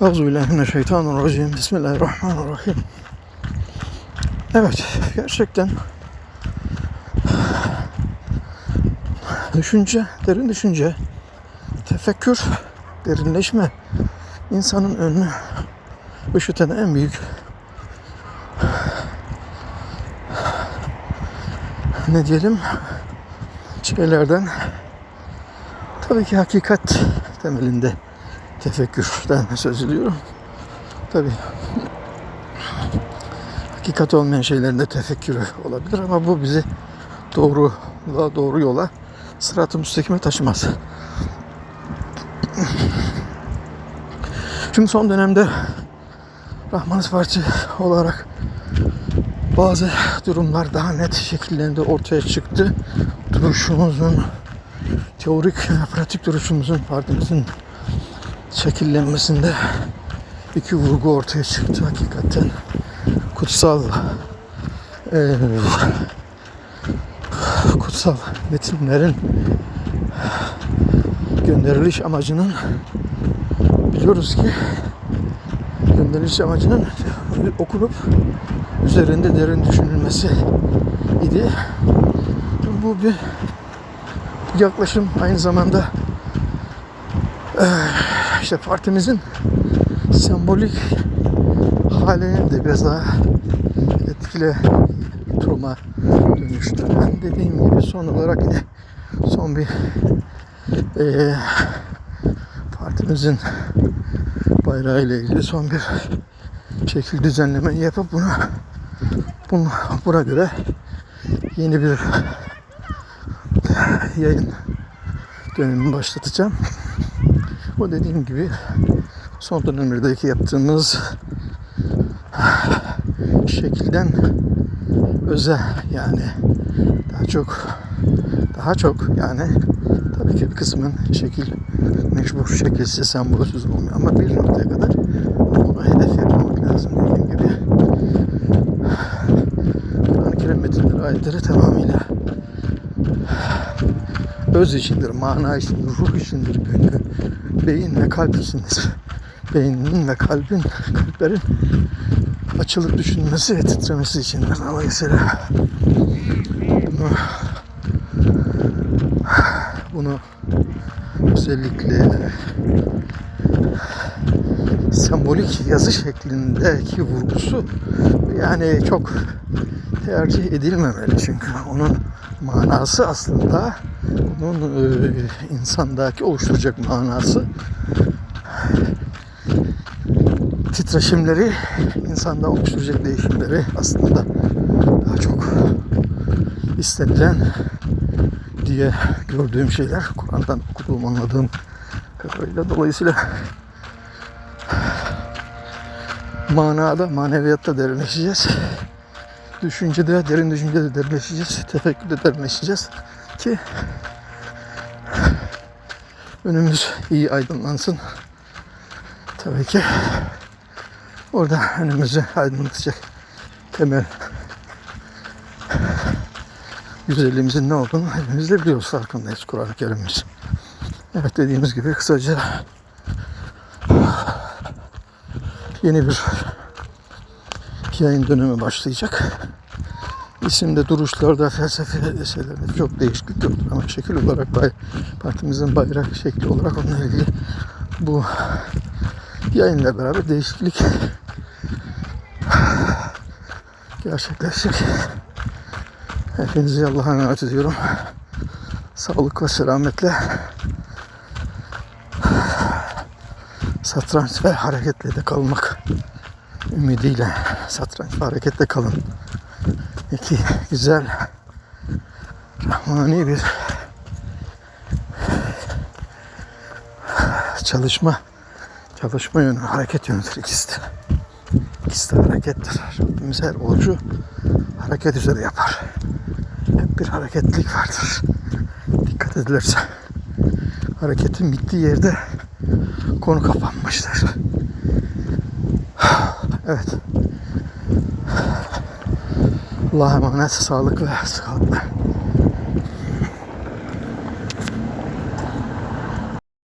Euzubillahimineşşeytanirracim. Bismillahirrahmanirrahim. Evet, gerçekten düşünce, derin düşünce, tefekkür, derinleşme insanın önünü ışıtan en büyük ne diyelim şeylerden tabii ki hakikat temelinde tefekkürden söz ediyorum. Tabii hakikat olmayan şeylerin de tefekkürü olabilir ama bu bizi doğru doğru yola sırat-ı müstakime taşımaz. Şimdi son dönemde Rahmanız Parti olarak bazı durumlar daha net şekillerinde ortaya çıktı. Duruşumuzun, teorik, pratik duruşumuzun, partimizin şekillenmesinde iki vurgu ortaya çıktı hakikaten. Kutsal eee, kutsal metinlerin gönderiliş amacının biliyoruz ki gönderiliş amacının okunup üzerinde derin düşünülmesi idi. Bu bir yaklaşım aynı zamanda eee, işte partimizin sembolik halinin de biraz daha etkili duruma dönüştü. Ben dediğim gibi son olarak yine son bir eee partimizin bayrağı ile ilgili son bir şekil düzenleme yapıp bunu, bunu buna göre yeni bir yayın dönemi başlatacağım. Bu dediğim gibi son dönemlerdeki yaptığımız şekilden öze yani. Daha çok daha çok yani. Tabii ki bir kısmın şekil mecbur şekilsiz sembolsüz olmuyor ama bir noktaya kadar onu hedef yapmak lazım dediğim gibi. Kur'an-ı Kerim metinleri ayetleri tamamıyla öz içindir, mana içindir, ruh içindir, gönlü, beyin ve kalp içindir. Beynin ve kalbin, kalplerin açılıp düşünmesi ve titremesi içindir. Dolayısıyla bunu, bunu özellikle sembolik yazı şeklindeki vurgusu yani çok tercih edilmemeli. Çünkü onun manası aslında onun e, insandaki oluşturacak manası titreşimleri insanda oluşturacak değişimleri aslında daha çok istenilen diye gördüğüm şeyler. Kur'an'dan okuduğum anladığım kadarıyla dolayısıyla manada maneviyatta derinleşeceğiz. Düşüncede derin düşüncede derinleşeceğiz. Tefekkürde derinleşeceğiz ki önümüz iyi aydınlansın. Tabii ki orada önümüzü aydınlatacak temel güzelliğimizin ne olduğunu hepimiz de biliyoruz farkındayız. Kur'an-ı Kerim'imiz. Evet dediğimiz gibi kısaca yeni bir yayın dönemi başlayacak. İsimde, duruşlarda, felsefe şeylerde çok değişiklik yoktur ama şekil olarak bay, partimizin bayrak şekli olarak onunla ilgili bu yayınla beraber değişiklik gerçekleşecek. Hepinizi Allah'a emanet ediyorum. Sağlık ve selametle satranç ve hareketle de kalmak ümidiyle satranç ve hareketle kalın. İki güzel rahmani bir çalışma çalışma yönü, hareket yönüdür ikisi de. İkisi de harekettir. Rabbimiz her orucu hareket üzere yapar. Hep bir hareketlilik vardır. Dikkat edilirse hareketin bittiği yerde konu kapanmıştır. Evet. Allah'a emanet, sağlık ve sağlıklı.